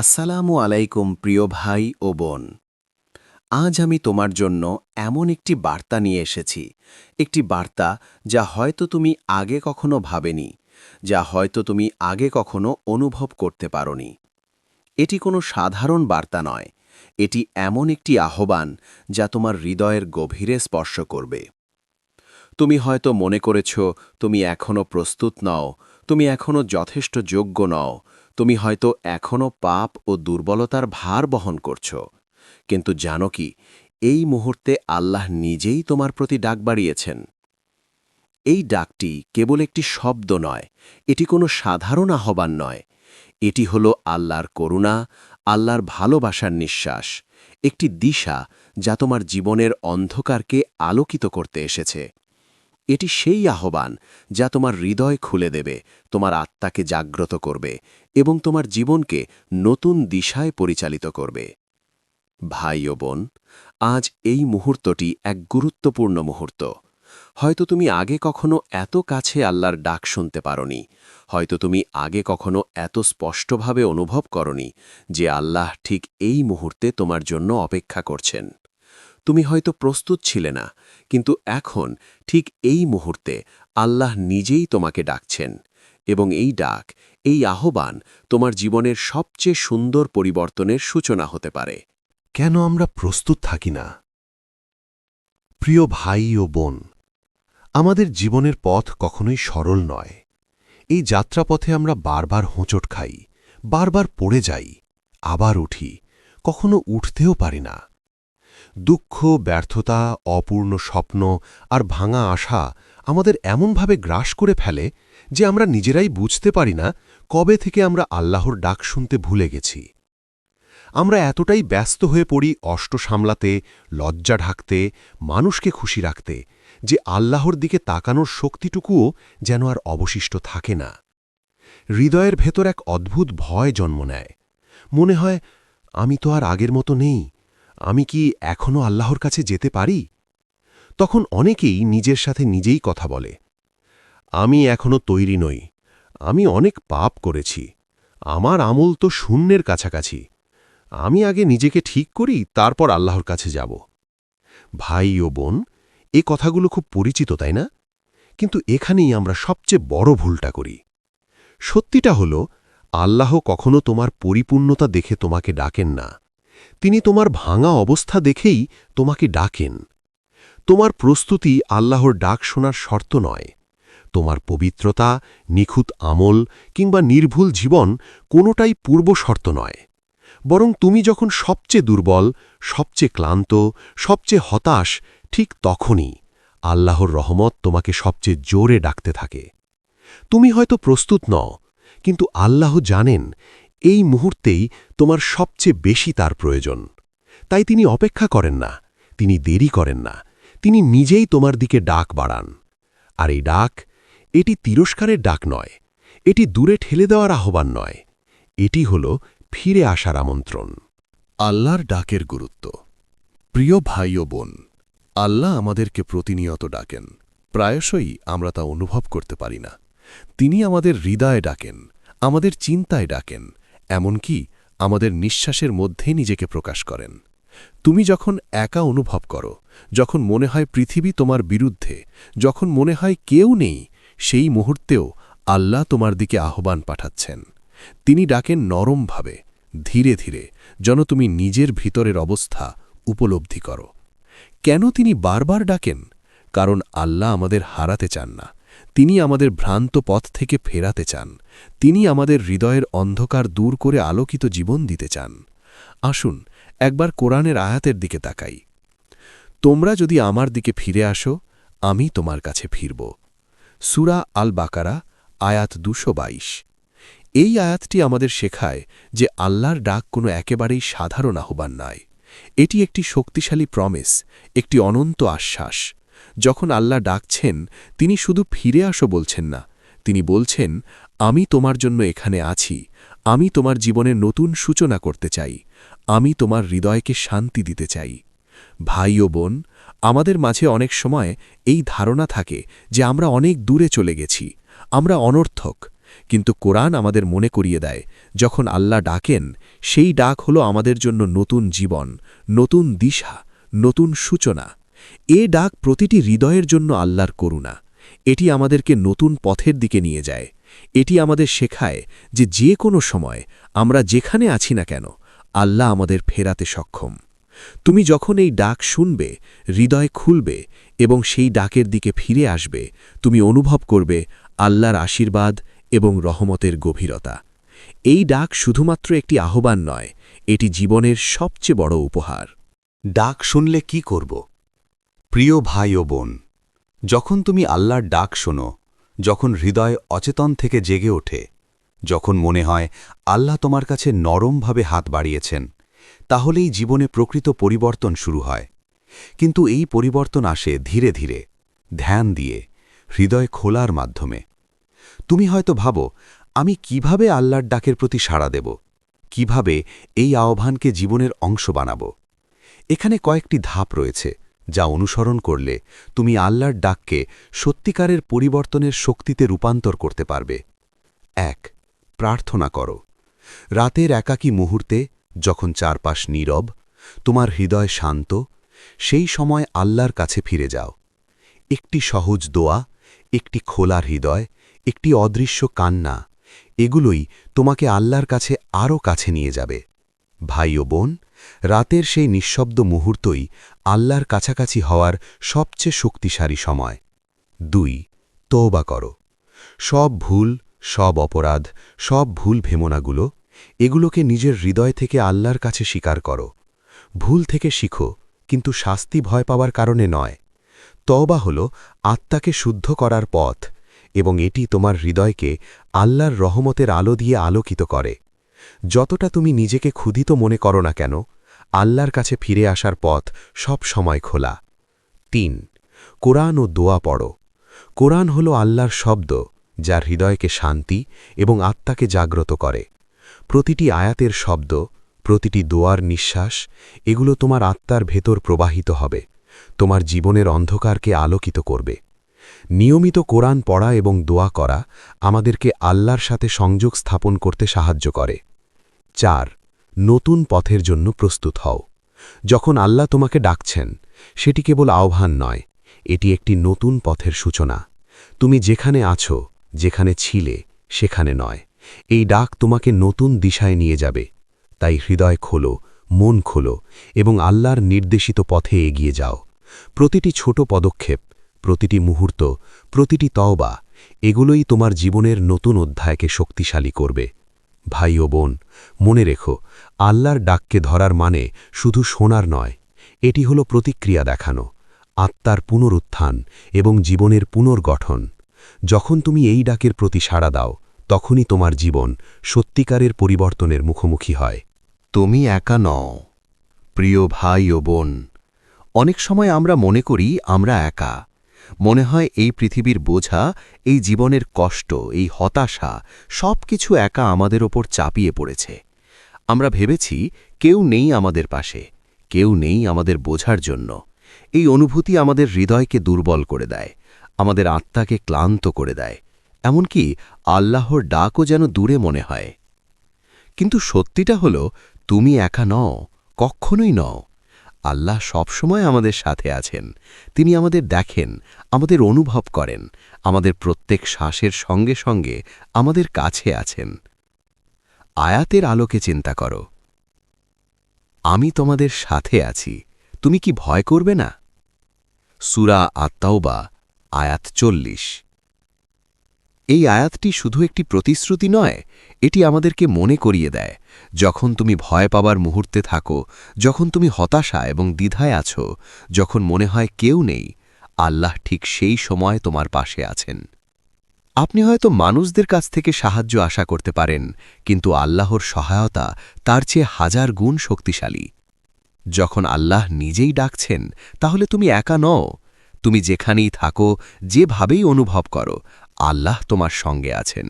আসসালামু আলাইকুম, প্রিয় ভাই ও বোন। আজ আমি তোমার জন্য এমন একটি বার্তা নিয়ে এসেছি। একটি বার্তা যা হয়তো তুমি আগে কখনো ভাবেনি, যা হয়তো তুমি আগে কখনো অনুভব করতে পারোনি। এটি কোনো সাধারণ বার্তা নয়, এটি এমন একটি আহ্বান যা তোমার হৃদয়ের গভীরে স্পর্শ করবে। তুমি হয়তো মনে করেছ, তুমি এখনও প্রস্তুত নও, তুমি এখনও যথেষ্ট যোগ্য নও তুমি হয়তো এখনও পাপ ও দুর্বলতার ভার বহন করছ। কিন্তু জানো কি, এই মুহূর্তে আল্লাহ নিজেই তোমার প্রতি ডাক বাড়িয়েছেন। এই ডাকটি কেবল একটি শব্দ নয়, এটি কোনো সাধারণ আহ্বান নয়। এটি হল আল্লাহর করুণা, আল্লাহর ভালোবাসার নিঃশ্বাস, একটি দিশা যা তোমার জীবনের অন্ধকারকে আলোকিত করতে এসেছে। এটি সেই আহ্বান যা তোমার হৃদয় খুলে দেবে, তোমার আত্মাকে জাগ্রত করবে এবং তোমার জীবনকে নতুন দিশায় পরিচালিত করবে। ভাই ও বোন, আজ এই মুহূর্তটি এক গুরুত্বপূর্ণ মুহূর্ত। হয়তো তুমি আগে কখনো এত কাছে আল্লাহর ডাক শুনতে পারনি, হয়তো তুমি আগে কখনো এত স্পষ্টভাবে অনুভব করনি যে আল্লাহ ঠিক এই মুহূর্তে তোমার জন্য অপেক্ষা করছেন। তুমি হয়তো প্রস্তুত ছিলে না, কিন্তু এখন ঠিক এই মুহূর্তে আল্লাহ নিজেই তোমাকে ডাকছেন এবং এই ডাক, এই আহ্বান তোমার জীবনের সবচেয়ে সুন্দর পরিবর্তনের সূচনা হতে পারে। কেন আমরা প্রস্তুত থাকি না? প্রিয় ভাই ও বোন, আমাদের জীবনের পথ কখনোই সরল নয়। এই যাত্রাপথে আমরা বারবার হোঁচট খাই, বারবার পড়ে যাই, আবার উঠি, কখনো উঠতেও পারি না। দুঃখ, ব্যর্থতা, অপূর্ণ স্বপ্ন আর ভাঙা আশা আমাদের এমনভাবে গ্রাস করে ফেলে যে আমরা নিজেরাই বুঝতে পারি না কবে থেকে আমরা আল্লাহর ডাক শুনতে ভুলে গেছি। আমরা এতটাই ব্যস্ত হয়ে পড়ি অষ্ট সামলাতে, লজ্জা ঢাকতে, মানুষকে খুশি রাখতে যে আল্লাহর দিকে তাকানোর শক্তিটুকুও যেন আর অবশিষ্ট থাকে না। হৃদয়ের ভেতর এক অদ্ভুত ভয় জন্ম নেয়। মনে হয়, আমি তো আর আগের মতো নেই। আমি কি এখনও আল্লাহর কাছে যেতে পারি? তখন অনেকেই নিজের সাথে নিজেই কথা বলে। আমি এখনও তৈরি নই। আমি অনেক পাপ করেছি। আমার আমল তো শূন্যের কাছাকাছি। আমি আগে নিজেকে ঠিক করি, তারপর আল্লাহর কাছে যাব। ভাই ও বোন, এ কথাগুলো খুব পরিচিত, তাই না? কিন্তু এখানেই আমরা সবচেয়ে বড় ভুলটা করি। সত্যিটা হল, আল্লাহ কখনো তোমার পরিপূর্ণতা দেখে তোমাকে ডাকেন না। তিনি তোমার ভাঙা অবস্থা দেখেই তোমাকে ডাকেন। তোমার প্রস্তুতি আল্লাহর ডাক শোনার শর্ত নয়। তোমার পবিত্রতা, নিখুঁত আমল কিংবা নির্ভুল জীবন কোনোটাই পূর্ব শর্ত নয়। বরং তুমি যখন সবচেয়ে দুর্বল, সবচেয়ে ক্লান্ত, সবচেয়ে হতাশ, ঠিক তখনই আল্লাহর রহমত তোমাকে সবচেয়ে জোরে ডাকতে থাকে। তুমি হয়তো প্রস্তুত নও, কিন্তু আল্লাহ জানেন এই মুহূর্তেই তোমার সবচেয়ে বেশি তার প্রয়োজন। তাই তিনি অপেক্ষা করেন না, তিনি দেরি করেন না, তিনি নিজেই তোমার দিকে ডাক বাড়ান। আর এই ডাক, এটি তিরস্কারের ডাক নয়, এটি দূরে ঠেলে দেওয়ার আহ্বান নয়, এটি হল ফিরে আসার আমন্ত্রণ। আল্লাহর ডাকের গুরুত্ব। প্রিয় ভাই ও বোন, আল্লাহ আমাদেরকে প্রতিনিয়ত ডাকেন, প্রায়শই আমরা তা অনুভব করতে পারি না। তিনি আমাদের হৃদয়ে ডাকেন, আমাদের চিন্তায় ডাকেন এমনকি আমাদের নিঃশ্বাসের মধ্যে নিজেকে প্রকাশ করেন। তুমি যখন একা অনুভব করো, যখন মনে হয় পৃথিবী তোমার বিরুদ্ধে, যখন মনে হয় কেউ নেই, সেই মুহূর্তেও আল্লাহ তোমার দিকে আহ্বান পাঠাচ্ছেন। তিনি ডাকেন নরমভাবে, ধীরে ধীরে, যেন তুমি নিজের ভিতরের অবস্থা উপলব্ধি করো। কেন তিনি বারবার ডাকেন? কারণ আল্লাহ আমাদের হারাতে চান না। তিনি আমাদের ভ্রান্ত পথ থেকে ফেরাতে চান। তিনি আমাদের হৃদয়ের অন্ধকার দূর করে আলোকিত জীবন দিতে চান। আসুন, একবার কোরআনের আয়াতের দিকে তাকাই। তোমরা যদি আমার দিকে ফিরে আসো, আমি তোমার কাছে ফিরব। সুরা আল বাকারা আয়াত দুশো এই আয়াতটি আমাদের শেখায় যে আল্লাহর ডাক কোনো একেবারেই সাধারণ আহ্বান নয়। এটি একটি শক্তিশালী প্রমিস একটি অনন্ত আশ্বাস। যখন আল্লাহ ডাকছেন, তিনি শুধু ফিরে আসো বলছেন না। তিনি বলছেন, আমি তোমার জন্য এখানে আছি। আমি তোমার জীবনে নতুন সূচনা করতে চাই। আমি তোমার হৃদয়কে শান্তি দিতে চাই। ভাই ও বোন, আমাদের মাঝে অনেক সময় এই ধারণা থাকে যে আমরা অনেক দূরে চলে গেছি। আমরা অনর্থক। কিন্তু কোরআন আমাদের মনে করিয়ে দেয়, যখন আল্লাহ ডাকেন, সেই ডাক হলো আমাদের জন্য নতুন জীবন, নতুন দিশা, নতুন সূচনা। এ ডাক প্রতিটি হৃদয়ের জন্য আল্লাহর করুণা। এটি আমাদেরকে নতুন পথের দিকে নিয়ে যায়। এটি আমাদের শেখায় যে যে কোনো সময় আমরা যেখানে আছি না কেন, আল্লাহ আমাদের ফেরাতে সক্ষম। তুমি যখন এই ডাক শুনবে, হৃদয় খুলবে এবং সেই ডাকের দিকে ফিরে আসবে, তুমি অনুভব করবে আল্লাহর আশীর্বাদ এবং রহমতের গভীরতা। এই ডাক শুধুমাত্র একটি আহ্বান নয়, এটি জীবনের সবচেয়ে বড় উপহার। ডাক শুনলে কি করব? প্রিয় ভাই ও বোন, যখন তুমি আল্লাহর ডাক শোনো, যখন হৃদয় অচেতন থেকে জেগে ওঠে, যখন মনে হয় আল্লাহ তোমার কাছে নরমভাবে হাত বাড়িয়েছেন, তাহলেই জীবনে প্রকৃত পরিবর্তন শুরু হয়। কিন্তু এই পরিবর্তন আসে ধীরে ধীরে, ধ্যান দিয়ে, হৃদয় খোলার মাধ্যমে। তুমি হয়তো ভাবো, আমি কীভাবে আল্লাহর ডাকের প্রতি সাড়া দেব? কীভাবে এই আহ্বানকে জীবনের অংশ বানাবো? এখানে কয়েকটি ধাপ রয়েছে। যা অনুসরণ করলে তুমি আল্লাহর ডাককে সত্যিকারের পরিবর্তনের শক্তিতে রূপান্তর করতে পারবে। এক, প্রার্থনা করো। রাতের একাকী মুহূর্তে যখন চারপাশ নীরব, তোমার হৃদয় শান্ত, সেই সময় আল্লাহর কাছে ফিরে যাও। একটি সহজ দোয়া, একটি খোলার হৃদয়, একটি অদৃশ্য কান্না, এগুলোই তোমাকে আল্লাহর কাছে আরও কাছে নিয়ে যাবে। ভাই ও বোন রাতের সেই নিঃশব্দ মুহূর্তই আল্লাহর কাছাকাছি হওয়ার সবচেয়ে শক্তিশালী সময়। দুই, তওবা করো। সব ভুল, সব অপরাধ, সব ভুল ভেমনাগুলো, এগুলোকে নিজের হৃদয় থেকে আল্লাহর কাছে স্বীকার করো। ভুল থেকে শিখো, কিন্তু শাস্তি ভয় পাওয়ার কারণে নয়। তওবা হল আত্মাকে শুদ্ধ করার পথ, এবং এটি তোমার হৃদয়কে আল্লাহর রহমতের আলো দিয়ে আলোকিত করে। যতটা তুমি নিজেকে ক্ষুধিত মনে করো না কেন, আল্লাহর কাছে ফিরে আসার পথ সব সময় খোলা। তিন, কোরআন ও দোয়া পড়ো। কোরআন হল আল্লাহর শব্দ, যার হৃদয়কে শান্তি এবং আত্মাকে জাগ্রত করে। প্রতিটি আয়াতের শব্দ, প্রতিটি দোয়ার নিঃশ্বাস, এগুলো তোমার আত্মার ভেতর প্রবাহিত হবে, তোমার জীবনের অন্ধকারকে আলোকিত করবে। নিয়মিত কোরআন পড়া এবং দোয়া করা আমাদেরকে আল্লাহর সাথে সংযোগ স্থাপন করতে সাহায্য করে। চার, নতুন পথের জন্য প্রস্তুত হও। যখন আল্লাহ তোমাকে ডাকছেন, সেটি কেবল আহ্বান নয়, এটি একটি নতুন পথের সূচনা। তুমি যেখানে আছো, যেখানে ছিলে, সেখানে নয়। এই ডাক তোমাকে নতুন দিশায় নিয়ে যাবে। তাই হৃদয় খোলো, মন খোলো এবং আল্লাহর নির্দেশিত পথে এগিয়ে যাও। প্রতিটি ছোট পদক্ষেপ, প্রতিটি মুহূর্ত, প্রতিটি তওবা, এগুলোই তোমার জীবনের নতুন অধ্যায়কে শক্তিশালী করবে। ভাই ও বোন, মনে রেখো, আল্লাহর ডাককে ধরার মানে শুধু শোনার নয়, এটি হলো প্রতিক্রিয়া দেখানো, আত্মার পুনরুত্থান এবং জীবনের পুনর্গঠন। যখন তুমি এই ডাকের প্রতি সাড়া দাও, তখনই তোমার জীবন সত্যিকারের পরিবর্তনের মুখোমুখি হয়। তুমি একা নও, প্রিয় ভাই ও বোন, অনেক সময় আমরা মনে করি আমরা একা মনে হয় এই পৃথিবীর বোঝা, এই জীবনের কষ্ট, এই হতাশা সব কিছু একা আমাদের ওপর চাপিয়ে পড়েছে। আমরা ভেবেছি কেউ নেই আমাদের পাশে, কেউ নেই আমাদের বোঝার জন্য। এই অনুভূতি আমাদের হৃদয়কে দুর্বল করে দেয়, আমাদের আত্মাকে ক্লান্ত করে দেয়। এমনকি আল্লাহর ডাকও যেন দূরে মনে হয়। কিন্তু সত্যিটা হল, তুমি একা নও, কখনোই নও। আল্লাহ সবসময় আমাদের সাথে আছেন। তিনি আমাদের দেখেন, আমাদের অনুভব করেন, আমাদের প্রত্যেক শ্বাসের সঙ্গে সঙ্গে আমাদের কাছে আছেন। আয়াতের আলোকে চিন্তা করো। আমি তোমাদের সাথে আছি, তুমি কি ভয় করবে না? সুরা আত্মাওবা আয়াত চল্লিশ। এই আয়াতটি শুধু একটি প্রতিশ্রুতি নয়, এটি আমাদেরকে মনে করিয়ে দেয়। যখন তুমি ভয় পাবার মুহূর্তে থাকো, যখন তুমি হতাশা এবং দ্বিধায় আছো, যখন মনে হয় কেউ নেই, আল্লাহ ঠিক সেই সময় তোমার পাশে আছেন। আপনি হয়তো মানুষদের কাছ থেকে সাহায্য আশা করতে পারেন, কিন্তু আল্লাহর সহায়তা তার চেয়ে হাজার গুণ শক্তিশালী। যখন আল্লাহ নিজেই ডাকছেন, তাহলে তুমি একা নও। তুমি যেখানেই থাকো, যেভাবেই অনুভব করো আল্লাহ তোমার সঙ্গে আছেন।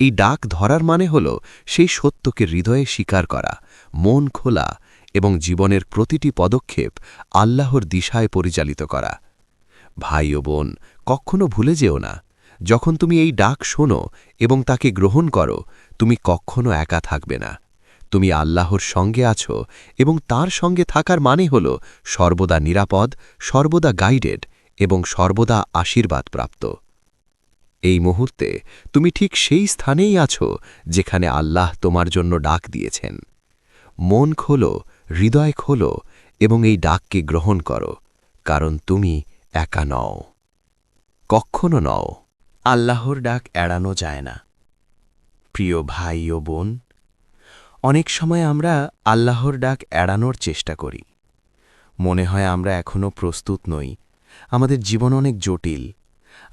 এই ডাক ধরার মানে হল সেই সত্যকে হৃদয়ে স্বীকার করা, মন খোলা এবং জীবনের প্রতিটি পদক্ষেপ আল্লাহর দিশায় পরিচালিত করা। ভাই ও বোন, কখনো ভুলে যেও না, যখন তুমি এই ডাক শোনো এবং তাকে গ্রহণ করো, তুমি কখনো একা থাকবে না। তুমি আল্লাহর সঙ্গে আছো এবং তার সঙ্গে থাকার মানে হল সর্বদা নিরাপদ, সর্বদা গাইডেড এবং সর্বদা আশীর্বাদ প্রাপ্ত এই মুহূর্তে তুমি ঠিক সেই স্থানেই আছো যেখানে আল্লাহ তোমার জন্য ডাক দিয়েছেন। মন খোলো, হৃদয় খোলো এবং এই ডাককে গ্রহণ করো, কারণ তুমি একা নও। কখনো নও, আল্লাহর ডাক এড়ানো যায় না। প্রিয় ভাই ও বোন, অনেক সময় আমরা আল্লাহর ডাক এড়ানোর চেষ্টা করি। মনে হয় আমরা এখনও প্রস্তুত নই। আমাদের জীবন অনেক জটিল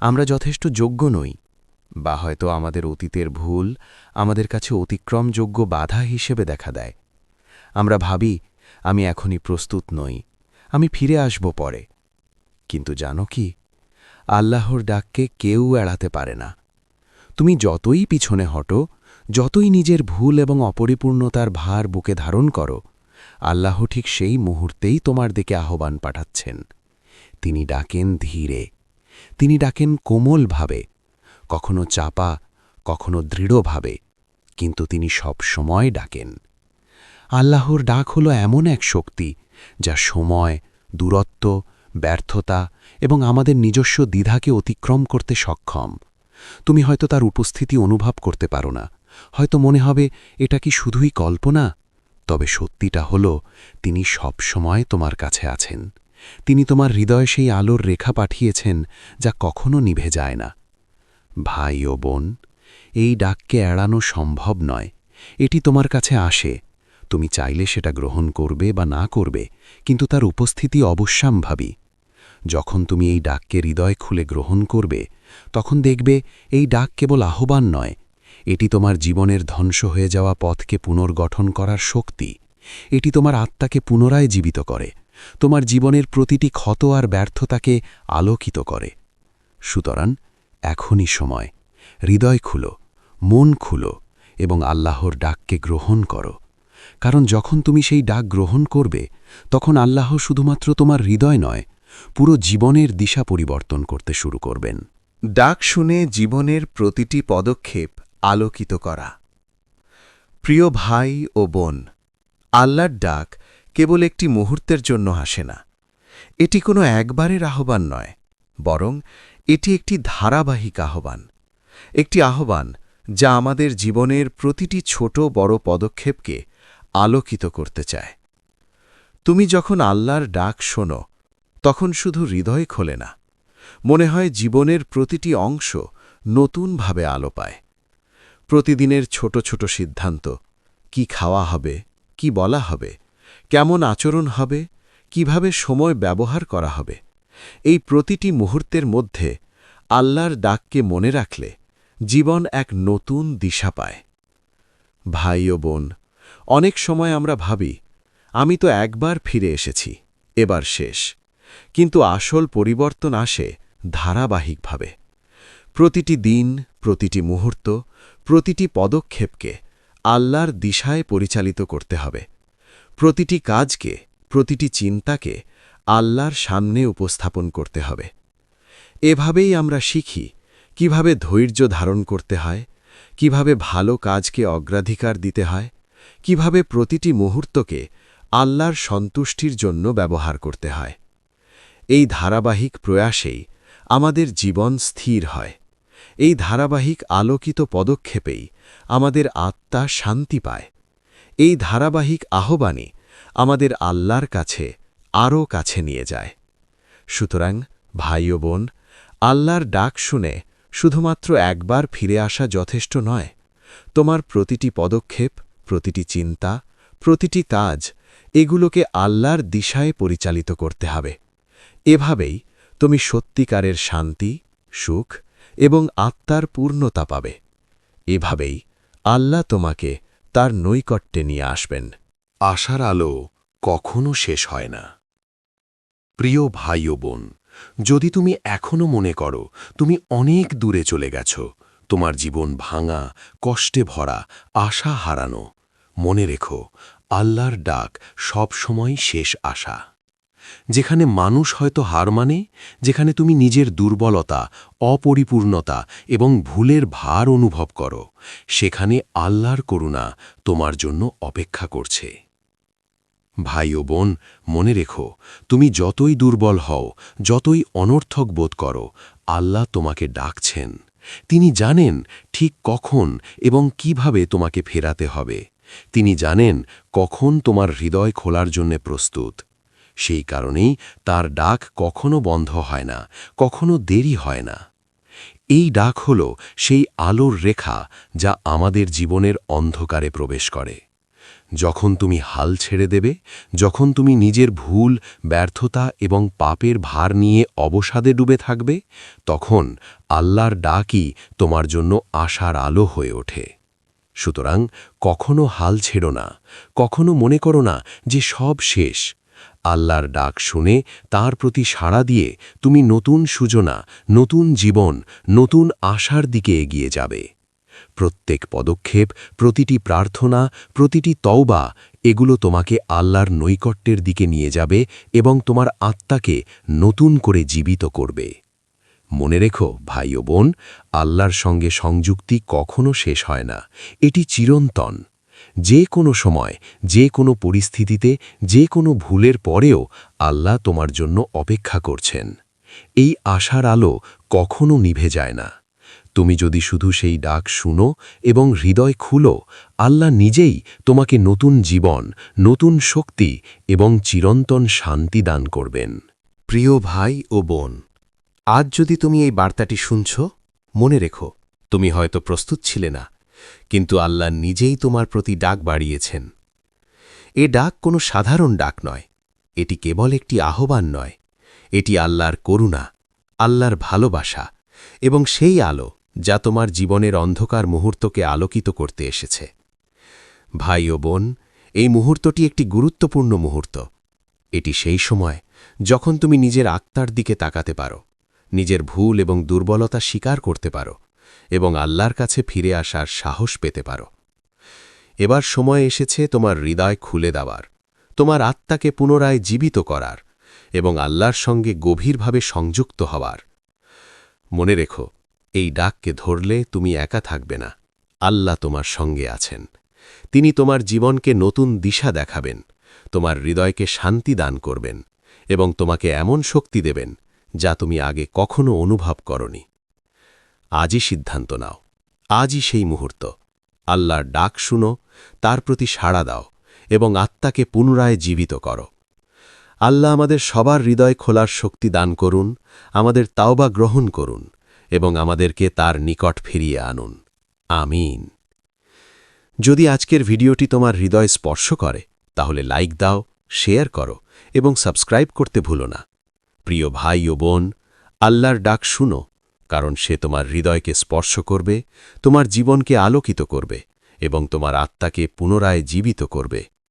আমরা যথেষ্ট যোগ্য নই, বা হয়তো আমাদের অতীতের ভুল আমাদের কাছে অতিক্রমযোগ্য বাধা হিসেবে দেখা দেয়। আমরা ভাবি, আমি এখনই প্রস্তুত নই, আমি ফিরে আসব পরে। কিন্তু জানো কি? আল্লাহর ডাককে কেউ এড়াতে পারে না। তুমি যতই পিছনে হটো, যতই নিজের ভুল এবং অপরিপূর্ণতার ভার বুকে ধারণ করো, আল্লাহ ঠিক সেই মুহূর্তেই তোমার দিকে আহ্বান পাঠাচ্ছেন। তিনি ডাকেন ধীরে। তিনি ডাকেন কোমলভাবে, কখনো চাপা, কখনো দৃঢ়ভাবে, কিন্তু তিনি সব সময় ডাকেন। আল্লাহর ডাক হল এমন এক শক্তি, যা সময়, দূরত্ব, ব্যর্থতা এবং আমাদের নিজস্ব দ্বিধাকে অতিক্রম করতে সক্ষম। তুমি হয়তো তার উপস্থিতি অনুভব করতে পারো না। হয়তো মনে হবে, এটা কি শুধুই কল্পনা? তবে সত্যিটা হল, তিনি সব সময় তোমার কাছে আছেন। তিনি তোমার হৃদয়ে সেই আলোর রেখা পাঠিয়েছেন যা কখনো নিভে যায় না। ভাই ও বোন, এই ডাককে এড়ানো সম্ভব নয়। এটি তোমার কাছে আসে। তুমি চাইলে সেটা গ্রহণ করবে বা না করবে, কিন্তু তার উপস্থিতি অবশ্যাম্ভাবী। যখন তুমি এই ডাককে হৃদয় খুলে গ্রহণ করবে, তখন দেখবে এই ডাক কেবল আহ্বান নয়। এটি তোমার জীবনের ধ্বংস হয়ে যাওয়া পথকে পুনর্গঠন করার শক্তি। এটি তোমার আত্মাকে পুনরায় জীবিত করে। তোমার জীবনের প্রতিটি ক্ষত আর ব্যর্থতাকে আলোকিত করে। সুতরাং এখনই সময়। হৃদয় খুলো, মন খুলো এবং আল্লাহর ডাককে গ্রহণ করো। কারণ যখন তুমি সেই ডাক গ্রহণ করবে, তখন আল্লাহ শুধুমাত্র তোমার হৃদয় নয়, পুরো জীবনের দিশা পরিবর্তন করতে শুরু করবেন। ডাক শুনে জীবনের প্রতিটি পদক্ষেপ আলোকিত করা। প্রিয় ভাই ও বোন, আল্লাহর ডাক কেবল একটি মুহূর্তের জন্য আসে না। এটি কোনো একবারের আহ্বান নয়, বরং এটি একটি ধারাবাহিক আহ্বান। একটি আহ্বান যা আমাদের জীবনের প্রতিটি ছোট বড় পদক্ষেপকে আলোকিত করতে চায়। তুমি যখন আল্লাহর ডাক শোনো, তখন শুধু হৃদয় খোলে না, মনে হয় জীবনের প্রতিটি অংশ নতুনভাবে আলো পায়। প্রতিদিনের ছোট ছোট সিদ্ধান্ত, কি খাওয়া হবে, কি বলা হবে কেমন আচরণ হবে, কীভাবে সময় ব্যবহার করা হবে। এই প্রতিটি মুহূর্তের মধ্যে আল্লাহর ডাককে মনে রাখলে জীবন এক নতুন দিশা পায়। ভাই ও বোন, অনেক সময় আমরা ভাবি, আমি তো একবার ফিরে এসেছি, এবার শেষ। কিন্তু আসল পরিবর্তন আসে ধারাবাহিকভাবে। প্রতিটি দিন, প্রতিটি মুহূর্ত, প্রতিটি পদক্ষেপকে আল্লাহর দিশায় পরিচালিত করতে হবে। প্রতিটি কাজকে, প্রতিটি চিন্তাকে আল্লাহর সামনে উপস্থাপন করতে হবে। এভাবেই আমরা শিখি কীভাবে ধৈর্য ধারণ করতে হয়, কীভাবে ভালো কাজকে অগ্রাধিকার দিতে হয়, কীভাবে প্রতিটি মুহূর্তকে আল্লাহর সন্তুষ্টির জন্য ব্যবহার করতে হয়। এই ধারাবাহিক প্রয়াসেই আমাদের জীবন স্থির হয়। এই ধারাবাহিক আলোকিত পদক্ষেপেই আমাদের আত্মা শান্তি পায়। এই ধারাবাহিক আহ্বানই আমাদের আল্লাহর কাছে আরও কাছে নিয়ে যায়। সুতরাং ভাই ও বোন, আল্লাহর ডাক শুনে শুধুমাত্র একবার ফিরে আসা যথেষ্ট নয়। তোমার প্রতিটি পদক্ষেপ, প্রতিটি চিন্তা, প্রতিটি কাজ এগুলোকে আল্লাহর দিশায় পরিচালিত করতে হবে। এভাবেই তুমি সত্যিকারের শান্তি, সুখ এবং আত্মার পূর্ণতা পাবে। এভাবেই আল্লাহ তোমাকে তার নৈকট্যে নিয়ে আসবেন। আশার আলো কখনো শেষ হয় না। প্রিয় ভাই ও বোন, যদি তুমি এখনও মনে করো তুমি অনেক দূরে চলে গেছ, তোমার জীবন ভাঙা, কষ্টে ভরা, আশা হারানো, মনে রেখো, আল্লাহর ডাক সব সময় শেষ আশা। যেখানে মানুষ হয়তো হার মানে যেখানে তুমি নিজের দুর্বলতা, অপরিপূর্ণতা এবং ভুলের ভার অনুভব করো, সেখানে আল্লাহর করুণা তোমার জন্য অপেক্ষা করছে। ভাই ও বোন, মনে রেখো, তুমি যতই দুর্বল হও, যতই অনর্থক বোধ করো, আল্লাহ তোমাকে ডাকছেন। তিনি জানেন ঠিক কখন এবং কীভাবে তোমাকে ফেরাতে হবে। তিনি জানেন কখন তোমার হৃদয় খোলার জন্য প্রস্তুত। সেই কারণেই তার ডাক কখনো বন্ধ হয় না, কখনো দেরি হয় না। এই ডাক হল সেই আলোর রেখা যা আমাদের জীবনের অন্ধকারে প্রবেশ করে। যখন তুমি হাল ছেড়ে দেবে, যখন তুমি নিজের ভুল, ব্যর্থতা এবং পাপের ভার নিয়ে অবসাদে ডুবে থাকবে, তখন আল্লাহর ডাকই তোমার জন্য আশার আলো হয়ে ওঠে। সুতরাং কখনো হাল ছেড়ো না, কখনো মনে করো না যে সব শেষ। আল্লাহর ডাক শুনে তার প্রতি সাড়া দিয়ে, তুমি নতুন সূচনা, নতুন জীবন, নতুন আশার দিকে এগিয়ে যাবে। প্রত্যেক পদক্ষেপ, প্রতিটি প্রার্থনা, প্রতিটি তওবা, এগুলো তোমাকে আল্লাহর নৈকট্যের দিকে নিয়ে যাবে এবং তোমার আত্মাকে নতুন করে জীবিত করবে। মনে রেখো, ভাই ও বোন, আল্লাহর সঙ্গে সংযুক্তি কখনো শেষ হয় না। এটি চিরন্তন। যে কোনো সময়, যে কোনো পরিস্থিতিতে, যে কোনো ভুলের পরেও আল্লাহ তোমার জন্য অপেক্ষা করছেন। এই আশার আলো কখনো নিভে যায় না। তুমি যদি শুধু সেই ডাক শুনো এবং হৃদয় খুলো, আল্লাহ নিজেই তোমাকে নতুন জীবন, নতুন শক্তি এবং চিরন্তন শান্তি দান করবেন। প্রিয় ভাই ও বোন, আজ যদি তুমি এই বার্তাটি শুনছ, মনে রেখো, তুমি হয়তো প্রস্তুত ছিলে না। কিন্তু আল্লাহ নিজেই তোমার প্রতি ডাক বাড়িয়েছেন। এ ডাক কোনো সাধারণ ডাক নয়, এটি কেবল একটি আহ্বান নয়, এটি আল্লাহর করুণা, আল্লাহর ভালোবাসা এবং সেই আলো যা তোমার জীবনের অন্ধকার মুহূর্তকে আলোকিত করতে এসেছে। ভাই ও বোন, এই মুহূর্তটি একটি গুরুত্বপূর্ণ মুহূর্ত। এটি সেই সময় যখন তুমি নিজের আত্মার দিকে তাকাতে পারো, নিজের ভুল এবং দুর্বলতা স্বীকার করতে পারো। এবং আল্লাহর কাছে ফিরে আসার সাহস পেতে পারো। এবার সময় এসেছে তোমার হৃদয় খুলে দেওয়ার, তোমার আত্মাকে পুনরায় জীবিত করার এবং আল্লাহর সঙ্গে গভীরভাবে সংযুক্ত হওয়ার। মনে রেখো, এই ডাককে ধরলে তুমি একা থাকবে না। আল্লাহ তোমার সঙ্গে আছেন। তিনি তোমার জীবনকে নতুন দিশা দেখাবেন, তোমার হৃদয়কে শান্তি দান করবেন এবং তোমাকে এমন শক্তি দেবেন যা তুমি আগে কখনো অনুভব করনি। আজই সিদ্ধান্ত নাও। আজই সেই মুহূর্ত। আল্লাহর ডাক শুনো, তার প্রতি সাড়া দাও এবং আত্মাকে পুনরায় জীবিত করো। আল্লাহ আমাদের সবার হৃদয় খোলার শক্তি দান করুন, আমাদের তাওবা গ্রহণ করুন এবং আমাদেরকে তার নিকট ফিরিয়ে আনুন। আমিন। যদি আজকের ভিডিওটি তোমার হৃদয় স্পর্শ করে, তাহলে লাইক দাও, শেয়ার করো এবং সাবস্ক্রাইব করতে ভুলো না। প্রিয় ভাই ও বোন, আল্লাহর ডাক শুনো কারণ সে তোমার হৃদয়কে স্পর্শ করবে, তোমার জীবনকে আলোকিত করবে এবং তোমার আত্মাকে পুনরায় জীবিত করবে।